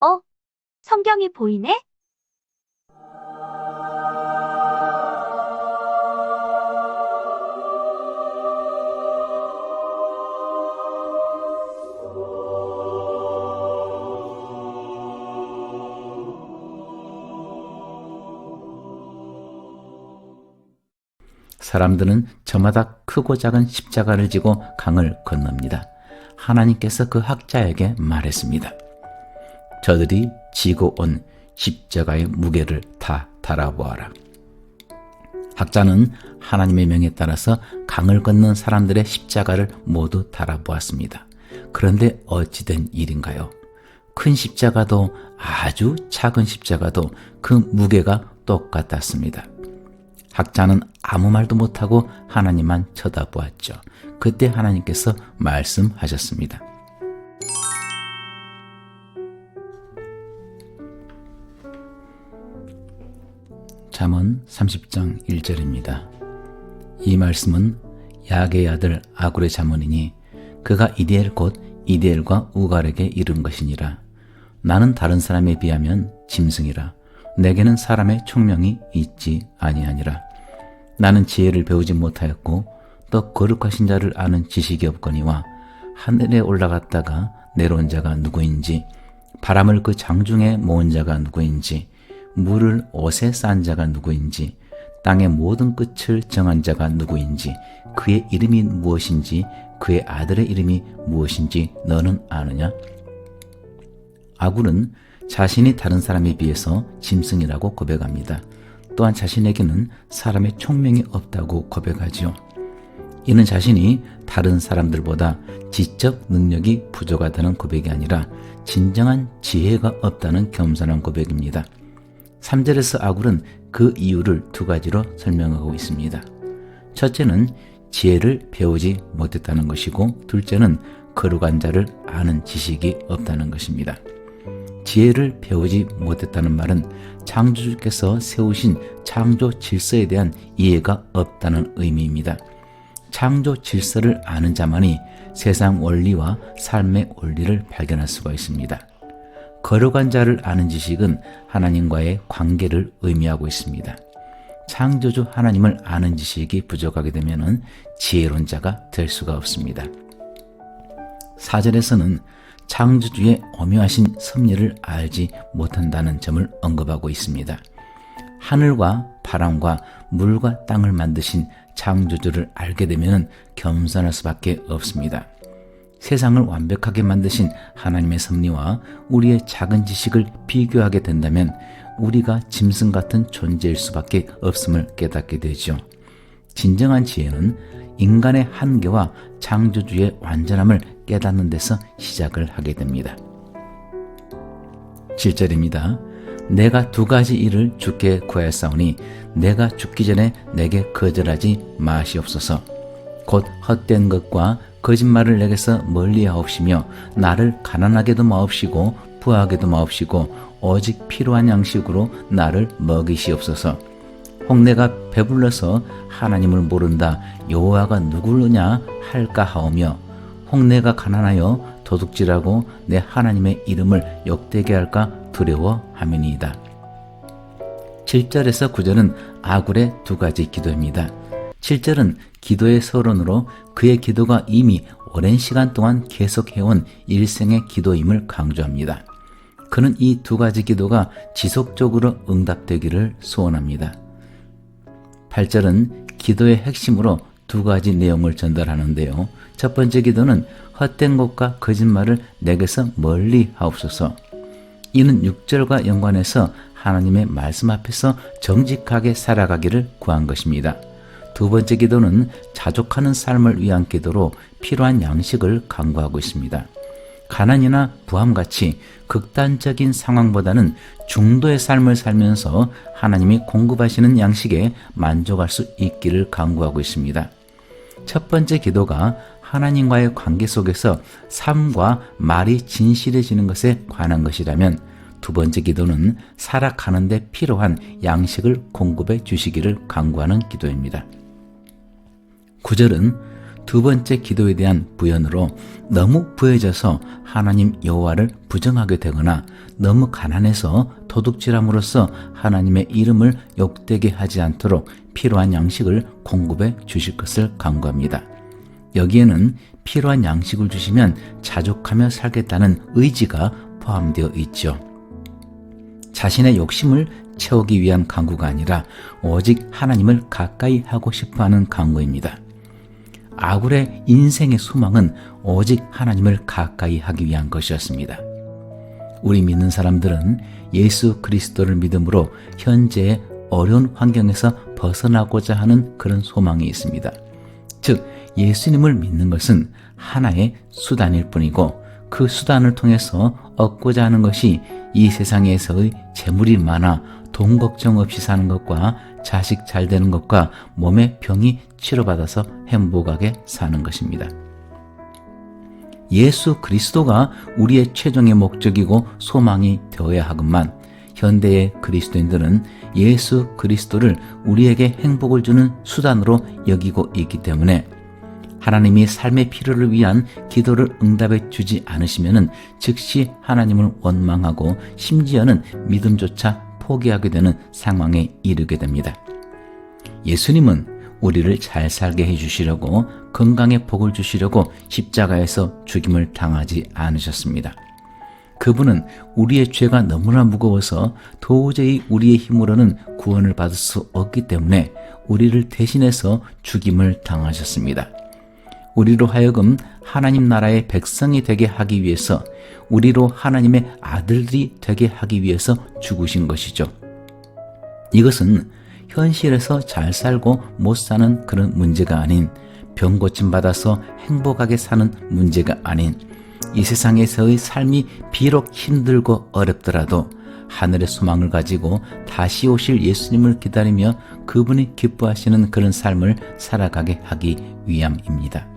어? 성경이 보이네? 사람들은 저마다 크고 작은 십자가를 지고 강을 건넙니다. 하나님께서 그 학자에게 말했습니다. 저들이 지고 온 십자가의 무게를 다 달아보아라. 학자는 하나님의 명에 따라서 강을 건넌 사람들의 십자가를 모두 달아보았습니다. 그런데 어찌된 일인가요? 큰 십자가도 아주 작은 십자가도 그 무게가 똑같았습니다. 학자는 아무 말도 못하고 하나님만 쳐다보았죠. 그때 하나님께서 말씀하셨습니다. 잠언 30장 1절입니다. 이 말씀은 야게의 아들 아굴의 자문이니 그가 이디엘 곧 이디엘과 우갈에게 이른 것이니라. 나는 다른 사람에 비하면 짐승이라. 내게는 사람의 총명이 있지 아니하니라. 나는 지혜를 배우지 못하였고 또 거룩하신 자를 아는 지식이 없거니와 하늘에 올라갔다가 내려온 자가 누구인지 바람을 그 장중에 모은 자가 누구인지 물을 옷에 싼 자가 누구인지 땅의 모든 끝을 정한 자가 누구인지 그의 이름이 무엇인지 그의 아들의 이름이 무엇인지 너는 아느냐? 아굴은 자신이 다른 사람에 비해서 짐승이라고 고백합니다. 또한 자신에게는 사람의 총명이 없다고 고백하지요. 이는 자신이 다른 사람들보다 지적 능력이 부족하다는 고백이 아니라 진정한 지혜가 없다는 겸손한 고백입니다. 3절에서 아굴은 그 이유를 두 가지로 설명하고 있습니다. 첫째는 지혜를 배우지 못했다는 것이고 둘째는 거룩한 자를 아는 지식이 없다는 것입니다. 지혜를 배우지 못했다는 말은 창조주께서 세우신 창조 질서에 대한 이해가 없다는 의미입니다. 창조 질서를 아는 자만이 세상 원리와 삶의 원리를 발견할 수가 있습니다. 거룩한 자를 아는 지식은 하나님과의 관계를 의미하고 있습니다. 창조주 하나님을 아는 지식이 부족하게 되면 지혜로운 자가 될 수가 없습니다. 4절에서는 창조주의 오묘하신 섭리를 알지 못한다는 점을 언급하고 있습니다. 하늘과 바람과 물과 땅을 만드신 창조주를 알게 되면 겸손할 수밖에 없습니다. 세상을 완벽하게 만드신 하나님의 섭리와 우리의 작은 지식을 비교하게 된다면 우리가 짐승 같은 존재일 수밖에 없음을 깨닫게 되죠. 진정한 지혜는 인간의 한계와 창조주의 완전함을 깨닫는 데서 시작을 하게 됩니다. 7절입니다. 내가 두 가지 일을 주께 구하였사오니 내가 죽기 전에 내게 거절하지 마시옵소서. 곧 헛된 것과 거짓말을 내게서 멀리하옵시며 나를 가난하게도 마옵시고 부하게도 마옵시고 오직 필요한 양식으로 나를 먹이시옵소서. 홍내가 배불러서 하나님을 모른다 여호와가 누구느냐 할까 하오며 홍내가 가난하여 도둑질하고 내 하나님의 이름을 욕되게 할까 두려워함이니이다. 7절에서 9절은 아굴의 두 가지 기도입니다. 7절은 기도의 서론으로 그의 기도가 이미 오랜 시간 동안 계속해온 일생의 기도임을 강조합니다. 그는 이 두 가지 기도가 지속적으로 응답되기를 소원합니다. 8절은 기도의 핵심으로 두 가지 내용을 전달하는데요. 첫 번째 기도는 헛된 것과 거짓말을 내게서 멀리 하옵소서. 이는 6절과 연관해서 하나님의 말씀 앞에서 정직하게 살아가기를 구한 것입니다. 두 번째 기도는 자족하는 삶을 위한 기도로 필요한 양식을 강구하고 있습니다. 가난이나 부함같이 극단적인 상황보다는 중도의 삶을 살면서 하나님이 공급하시는 양식에 만족할 수 있기를 강구하고 있습니다. 첫 번째 기도가 하나님과의 관계 속에서 삶과 말이 진실해지는 것에 관한 것이라면 두 번째 기도는 살아가는데 필요한 양식을 공급해 주시기를 강구하는 기도입니다. 9절은 두 번째 기도에 대한 부연으로 너무 부해져서 하나님 여호와를 부정하게 되거나 너무 가난해서 도둑질함으로써 하나님의 이름을 욕되게 하지 않도록 필요한 양식을 공급해 주실 것을 간구합니다. 여기에는 필요한 양식을 주시면 자족하며 살겠다는 의지가 포함되어 있죠. 자신의 욕심을 채우기 위한 강구가 아니라 오직 하나님을 가까이 하고 싶어 하는 강구입니다. 아굴의 인생의 소망은 오직 하나님을 가까이 하기 위한 것이었습니다. 우리 믿는 사람들은 예수 그리스도를 믿음으로 현재의 어려운 환경에서 벗어나고자 하는 그런 소망이 있습니다. 즉, 예수님을 믿는 것은 하나의 수단일 뿐이고 그 수단을 통해서 얻고자 하는 것이 이 세상에서의 재물이 많아 돈 걱정 없이 사는 것과 자식 잘 되는 것과 몸의 병이 치료받아서 행복하게 사는 것입니다. 예수 그리스도가 우리의 최종의 목적이고 소망이 되어야 하건만 현대의 그리스도인들은 예수 그리스도를 우리에게 행복을 주는 수단으로 여기고 있기 때문에 하나님이 삶의 필요를 위한 기도를 응답해 주지 않으시면 즉시 하나님을 원망하고 심지어는 믿음조차 포기하게 되는 상황에 이르게 됩니다. 예수님은 우리를 잘 살게 해주시려고 건강의 복을 주시려고 십자가에서 죽임을 당하지 않으셨습니다. 그분은 우리의 죄가 너무나 무거워서 도저히 우리의 힘으로는 구원을 받을 수 없기 때문에 우리를 대신해서 죽임을 당하셨습니다. 우리로 하여금 하나님 나라의 백성이 되게 하기 위해서 우리로 하나님의 아들들이 되게 하기 위해서 죽으신 것이죠. 이것은 현실에서 잘 살고 못 사는 그런 문제가 아닌 병 고침 받아서 행복하게 사는 문제가 아닌 이 세상에서의 삶이 비록 힘들고 어렵더라도 하늘의 소망을 가지고 다시 오실 예수님을 기다리며 그분이 기뻐하시는 그런 삶을 살아가게 하기 위함입니다.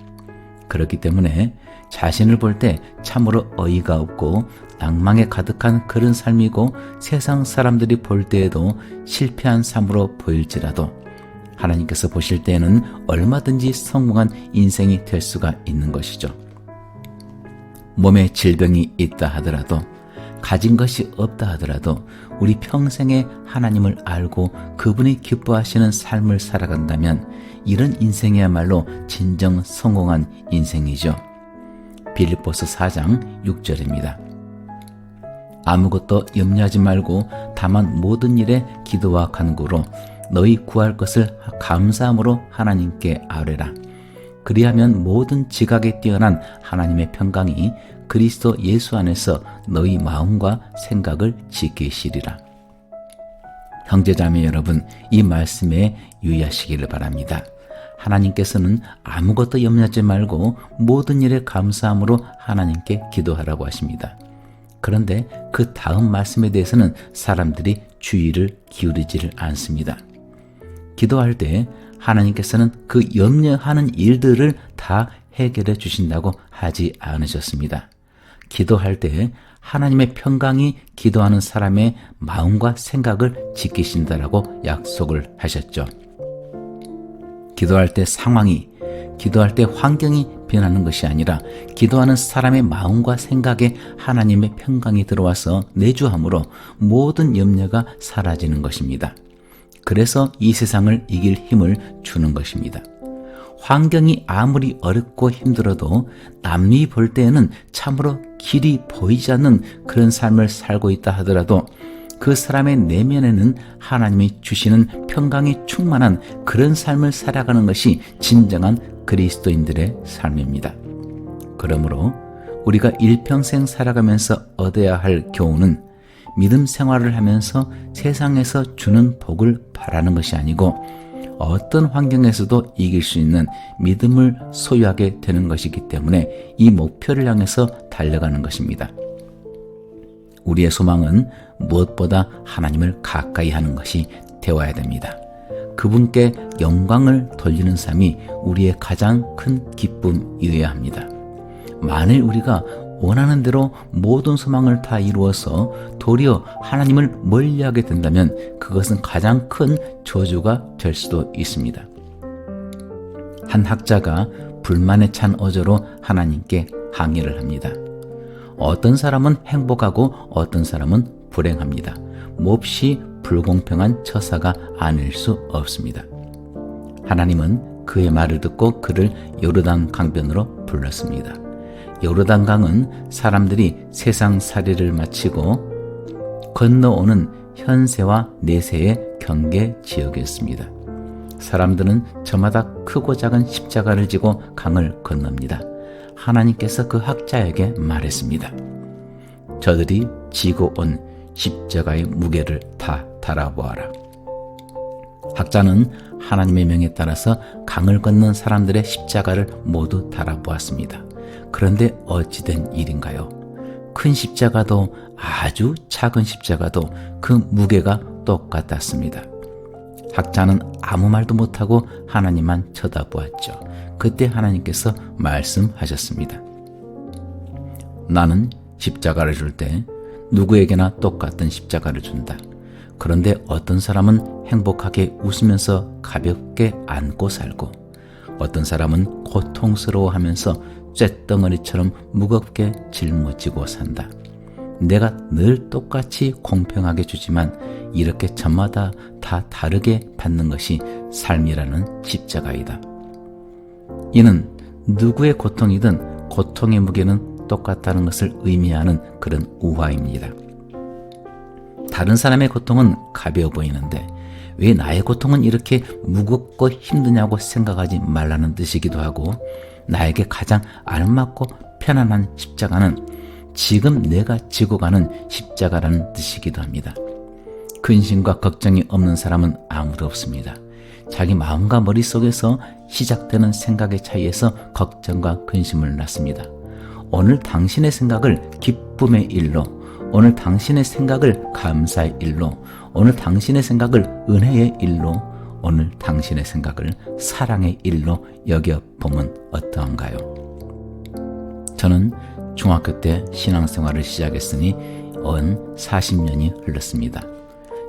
그렇기 때문에 자신을 볼 때 참으로 어이가 없고 낭망에 가득한 그런 삶이고 세상 사람들이 볼 때에도 실패한 삶으로 보일지라도 하나님께서 보실 때에는 얼마든지 성공한 인생이 될 수가 있는 것이죠. 몸에 질병이 있다 하더라도 가진 것이 없다 하더라도 우리 평생에 하나님을 알고 그분이 기뻐하시는 삶을 살아간다면 이런 인생이야말로 진정 성공한 인생이죠. 빌립보서 4장 6절입니다. 아무것도 염려하지 말고 다만 모든 일에 기도와 간구로 너희 구할 것을 감사함으로 하나님께 아뢰라. 그리하면 모든 지각에 뛰어난 하나님의 평강이 그리스도 예수 안에서 너희 마음과 생각을 지키시리라. 형제자매 여러분, 이 말씀에 유의하시기를 바랍니다. 하나님께서는 아무것도 염려하지 말고 모든 일에 감사함으로 하나님께 기도하라고 하십니다. 그런데 그 다음 말씀에 대해서는 사람들이 주의를 기울이지를 않습니다. 기도할 때 하나님께서는 그 염려하는 일들을 다 해결해 주신다고 하지 않으셨습니다. 기도할 때 하나님의 평강이 기도하는 사람의 마음과 생각을 지키신다라고 약속을 하셨죠. 기도할 때 상황이, 기도할 때 환경이 변하는 것이 아니라 기도하는 사람의 마음과 생각에 하나님의 평강이 들어와서 내주함으로 모든 염려가 사라지는 것입니다. 그래서 이 세상을 이길 힘을 주는 것입니다. 환경이 아무리 어렵고 힘들어도 남이 볼 때에는 참으로 길이 보이지 않는 그런 삶을 살고 있다 하더라도 그 사람의 내면에는 하나님이 주시는 평강이 충만한 그런 삶을 살아가는 것이 진정한 그리스도인들의 삶입니다. 그러므로 우리가 일평생 살아가면서 얻어야 할 교훈은 믿음 생활을 하면서 세상에서 주는 복을 바라는 것이 아니고 어떤 환경에서도 이길 수 있는 믿음을 소유하게 되는 것이기 때문에 이 목표를 향해서 달려가는 것입니다. 우리의 소망은 무엇보다 하나님을 가까이 하는 것이 되어야 됩니다. 그분께 영광을 돌리는 삶이 우리의 가장 큰 기쁨이어야 합니다. 만일 우리가 원하는 대로 모든 소망을 다 이루어서 도리어 하나님을 멀리하게 된다면 그것은 가장 큰 저주가 될 수도 있습니다. 한 학자가 불만에 찬 어조로 하나님께 항의를 합니다. 어떤 사람은 행복하고 어떤 사람은 불행합니다. 몹시 불공평한 처사가 아닐 수 없습니다. 하나님은 그의 말을 듣고 그를 요르단 강변으로 불렀습니다. 요르단 강은 사람들이 세상 살이를 마치고 건너오는 현세와 내세의 경계 지역이었습니다. 사람들은 저마다 크고 작은 십자가를 지고 강을 건넙니다. 하나님께서 그 학자에게 말했습니다. 저들이 지고 온 십자가의 무게를 다 달아보아라. 학자는 하나님의 명에 따라서 강을 건넌 사람들의 십자가를 모두 달아보았습니다. 그런데 어찌된 일인가요? 큰 십자가도 아주 작은 십자가도 그 무게가 똑같았습니다. 학자는 아무 말도 못하고 하나님만 쳐다보았죠. 그때 하나님께서 말씀하셨습니다. 나는 십자가를 줄 때 누구에게나 똑같은 십자가를 준다. 그런데 어떤 사람은 행복하게 웃으면서 가볍게 안고 살고 어떤 사람은 고통스러워하면서 쇳덩어리처럼 무겁게 짊어지고 산다. 내가 늘 똑같이 공평하게 주지만 이렇게 저마다 다 다르게 받는 것이 삶이라는 십자가이다. 이는 누구의 고통이든 고통의 무게는 똑같다는 것을 의미하는 그런 우화입니다. 다른 사람의 고통은 가벼워 보이는데 왜 나의 고통은 이렇게 무겁고 힘드냐고 생각하지 말라는 뜻이기도 하고 나에게 가장 알맞고 편안한 십자가는 지금 내가 지고 가는 십자가라는 뜻이기도 합니다. 근심과 걱정이 없는 사람은 아무도 없습니다. 자기 마음과 머릿속에서 시작되는 생각의 차이에서 걱정과 근심을 낳습니다. 오늘 당신의 생각을 기쁨의 일로, 오늘 당신의 생각을 감사의 일로, 오늘 당신의 생각을 은혜의 일로, 오늘 당신의 생각을 사랑의 일로 여겨보면 어떠한가요? 저는 중학교 때 신앙생활을 시작했으니 언 40년이 흘렀습니다.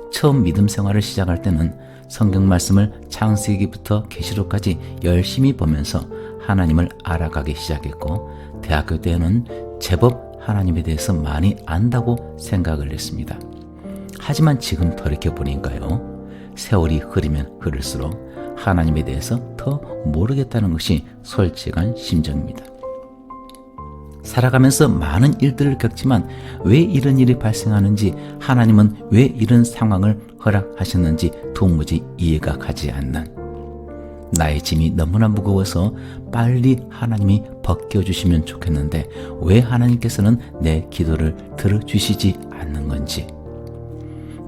처음 믿음 생활을 시작할 때는 성경 말씀을 창세기부터 계시록까지 열심히 보면서 하나님을 알아가기 시작했고 대학교 때는 제법 하나님에 대해서 많이 안다고 생각을 했습니다. 하지만 지금 돌이켜 보니까요. 세월이 흐르면 흐를수록 하나님에 대해서 더 모르겠다는 것이 솔직한 심정입니다. 살아가면서 많은 일들을 겪지만 왜 이런 일이 발생하는지 하나님은 왜 이런 상황을 허락하셨는지 도무지 이해가 가지 않는 나의 짐이 너무나 무거워서 빨리 하나님이 벗겨주시면 좋겠는데 왜 하나님께서는 내 기도를 들어주시지 않는 건지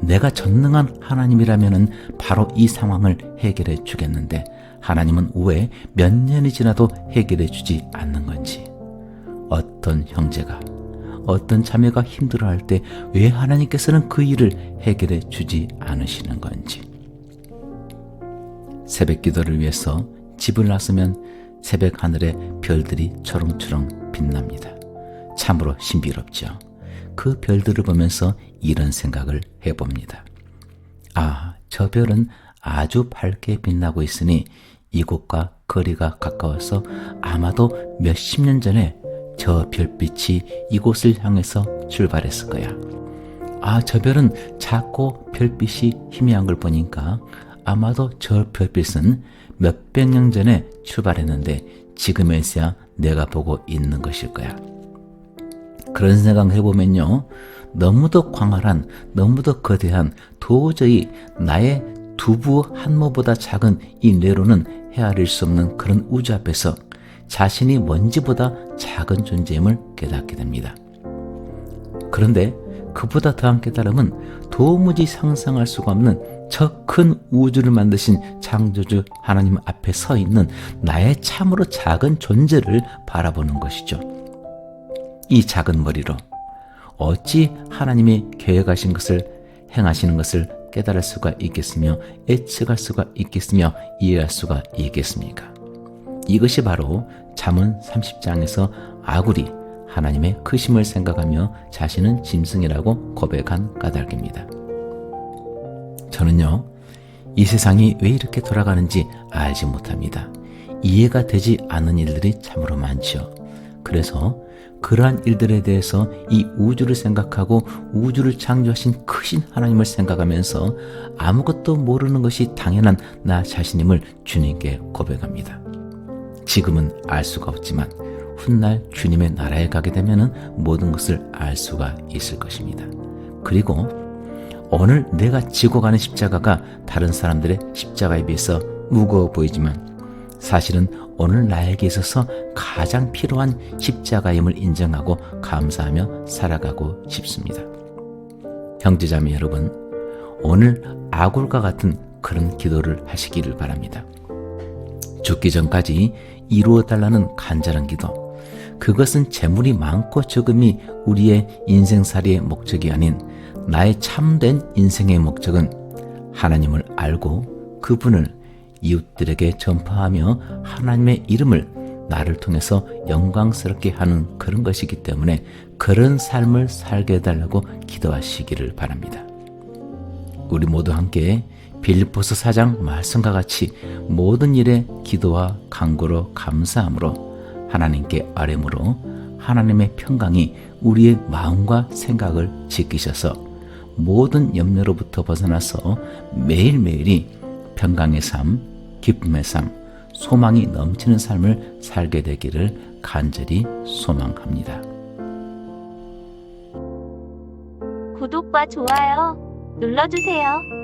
내가 전능한 하나님이라면 바로 이 상황을 해결해 주겠는데 하나님은 왜 몇 년이 지나도 해결해 주지 않는 건지 어떤 형제가 어떤 자매가 힘들어할 때 왜 하나님께서는 그 일을 해결해 주지 않으시는 건지 새벽 기도를 위해서 집을 나서면 새벽 하늘에 별들이 초롱초롱 빛납니다. 참으로 신비롭죠. 그 별들을 보면서 이런 생각을 해봅니다. 아, 저 별은 아주 밝게 빛나고 있으니 이곳과 거리가 가까워서 아마도 몇십 년 전에 저 별빛이 이곳을 향해서 출발했을 거야. 아, 저 별은 작고 별빛이 희미한 걸 보니까 아마도 저 별빛은 몇백 년 전에 출발했는데 지금에서야 내가 보고 있는 것일 거야. 그런 생각 해보면요. 너무도 광활한, 너무도 거대한, 도저히 나의 두부 한 모보다 작은 이 뇌로는 헤아릴 수 없는 그런 우주 앞에서 자신이 먼지보다 작은 존재임을 깨닫게 됩니다. 그런데 그보다 더한 깨달음은 도무지 상상할 수가 없는 저 큰 우주를 만드신 창조주 하나님 앞에 서 있는 나의 참으로 작은 존재를 바라보는 것이죠. 이 작은 머리로 어찌 하나님이 계획하신 것을 행하시는 것을 깨달을 수가 있겠으며 예측할 수가 있겠으며 이해할 수가 있겠습니까? 이것이 바로 잠언 30장에서 아굴이 하나님의 크심을 생각하며 자신은 짐승이라고 고백한 까닭입니다. 저는요, 이 세상이 왜 이렇게 돌아가는지 알지 못합니다. 이해가 되지 않는 일들이 참으로 많지요. 그래서 그러한 일들에 대해서 이 우주를 생각하고 우주를 창조하신 크신 하나님을 생각하면서 아무것도 모르는 것이 당연한 나 자신임을 주님께 고백합니다. 지금은 알 수가 없지만 훗날 주님의 나라에 가게 되면 모든 것을 알 수가 있을 것입니다. 그리고 오늘 내가 지고 가는 십자가가 다른 사람들의 십자가에 비해서 무거워 보이지만 사실은 오늘 나에게 있어서 가장 필요한 십자가임을 인정하고 감사하며 살아가고 싶습니다. 형제자매 여러분, 오늘 아굴과 같은 그런 기도를 하시기를 바랍니다. 죽기 전까지 이루어 달라는 간절한 기도. 그것은 재물이 많고 적음이 우리의 인생살이의 목적이 아닌 나의 참된 인생의 목적은 하나님을 알고 그분을 이웃들에게 전파하며 하나님의 이름을 나를 통해서 영광스럽게 하는 그런 것이기 때문에 그런 삶을 살게 해달라고 기도하시기를 바랍니다. 우리 모두 함께 빌립보서 4장 말씀과 같이 모든 일에 기도와 간구로 감사함으로 하나님께 아뢰므로 하나님의 평강이 우리의 마음과 생각을 지키셔서 모든 염려로부터 벗어나서 매일매일이 평강의 삶, 기쁨의 삶, 소망이 넘치는 삶을 살게 되기를 간절히 소망합니다. 구독과 좋아요 눌러주세요.